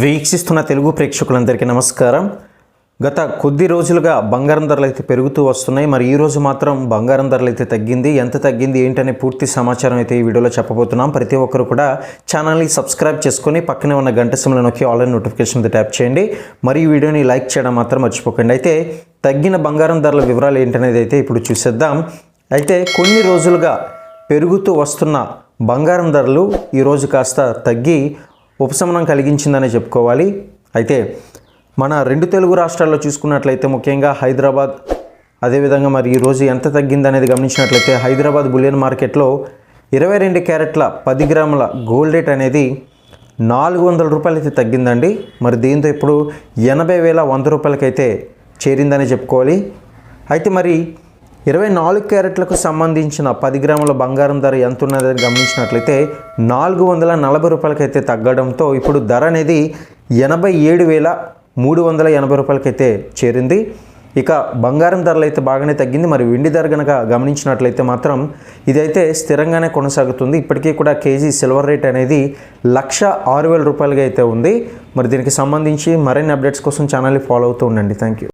వీక్షిస్తున్న తెలుగు ప్రేక్షకులందరికీ నమస్కారం. గత కొద్ది రోజులుగా బంగారం ధరలు అయితే పెరుగుతూ వస్తున్నాయి. మరి ఈరోజు మాత్రం బంగారం ధరలు అయితే తగ్గింది. ఎంత తగ్గింది ఏంటనే పూర్తి సమాచారం అయితే ఈ వీడియోలో చెప్పబోతున్నాం. ప్రతి ఒక్కరు కూడా ఛానల్ని సబ్స్క్రైబ్ చేసుకొని పక్కనే ఉన్న గంట సిమ్లో నొక్కి ఆన్లైన్ నోటిఫికేషన్ ట్యాప్ చేయండి. మరి ఈ వీడియోని లైక్ చేయడం మాత్రం మర్చిపోకండి. అయితే తగ్గిన బంగారం ధరల వివరాలు ఏంటనేది అయితే ఇప్పుడు చూసేద్దాం. అయితే కొన్ని రోజులుగా పెరుగుతూ వస్తున్న బంగారం ధరలు ఈరోజు కాస్త తగ్గి ఉపశమనం కలిగించిందనే చెప్పుకోవాలి. అయితే మన రెండు తెలుగు రాష్ట్రాల్లో చూసుకున్నట్లయితే ముఖ్యంగా హైదరాబాద్ అదేవిధంగా మరి ఈరోజు ఎంత తగ్గిందనేది గమనించినట్లయితే హైదరాబాద్ బులియన్ మార్కెట్లో ఇరవై రెండు క్యారెట్ల పది గ్రాముల గోల్డ్ రేట్ అనేది నాలుగు వందల రూపాయలు అయితే తగ్గిందండి. మరి దీంతో ఇప్పుడు ఎనభై వేల వంద రూపాయలకైతే చేరిందని చెప్పుకోవాలి. అయితే మరి ఇరవై నాలుగు క్యారెట్లకు సంబంధించిన పది గ్రాముల బంగారం ధర ఎంత ఉన్నదని గమనించినట్లయితే నాలుగు వందల నలభై రూపాయలకైతే తగ్గడంతో ఇప్పుడు ధర అనేది ఎనభై ఏడు వేల మూడు వందల ఎనభై రూపాయలకైతే చేరింది. ఇక బంగారం ధరలు అయితే బాగానే తగ్గింది. మరి వెండి ధర కనుక గమనించినట్లయితే మాత్రం ఇదైతే స్థిరంగానే కొనసాగుతుంది. ఇప్పటికీ కూడా కేజీ సిల్వర్ రేట్ అనేది లక్ష ఆరు వేల రూపాయలుగా అయితే ఉంది. మరి దీనికి సంబంధించి మరిన్ని అప్డేట్స్ కోసం ఛానల్ని ఫాలో అవుతూ ఉండండి. Thank you